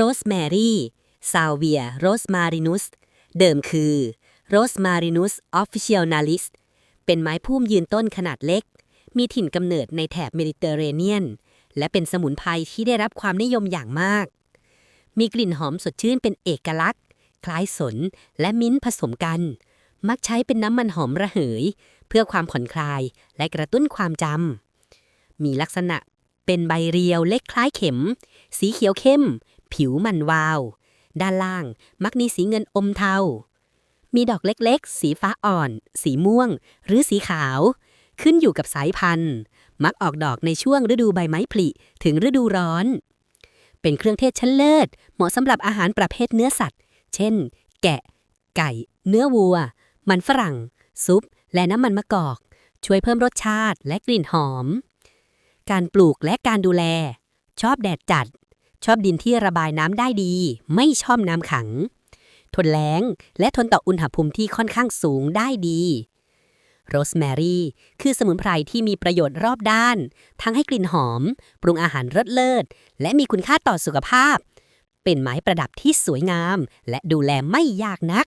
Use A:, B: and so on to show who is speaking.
A: โรสแมรี่ซาเวียโรสมารินุส เดิมคือโรสมารินุสออฟฟิเชียลนาลิสเป็นไม้พุ่มยืนต้นขนาดเล็ก มีถิ่นกำเนิดในแถบเมดิเตอร์เรเนียน และเป็นสมุนไพรที่ได้รับความนิยมอย่างมาก มีกลิ่นหอมสดชื่นเป็นเอกลักษณ์ คล้ายสนและมิ้นผสมกัน มักใช้เป็นน้ำมันหอมระเหย เพื่อความผ่อนคลายและกระตุ้นความจำมีลักษณะเป็นใบเรียวเล็กคล้ายเข็ม สีเขียวเข้ม ผิวมันวาว ด้านล่างมักมีสีเงินอมเทา มีดอกเล็กๆ สีฟ้าอ่อน สีม่วง หรือสีขาว ขึ้นอยู่กับสายพันธุ์ มักออกดอกในช่วงฤดูใบไม้ผลิถึงฤดูร้อน เป็นเครื่องเทศชั้นเลิศ เหมาะสำหรับอาหารประเภทเนื้อสัตว์ เช่น แกะ ไก่ เนื้อวัว มันฝรั่ง ซุป และน้ำมันมะกอก ช่วยเพิ่มรสชาติและกลิ่นหอม การปลูกและการดูแล ชอบแดดจัด ชอบดินที่ระบายน้ำได้ดี ไม่ชอบน้ำขัง ทนแล้ง และทนต่ออุณหภูมิที่ค่อนข้างสูงได้ดีโรสแมรี่คือสมุนไพรที่มีประโยชน์รอบด้าน ทั้งให้กลิ่นหอม ปรุงอาหารรสเลิศ และมีคุณค่าต่อสุขภาพ เป็นไม้ประดับที่สวยงาม และดูแลไม่ยากนัก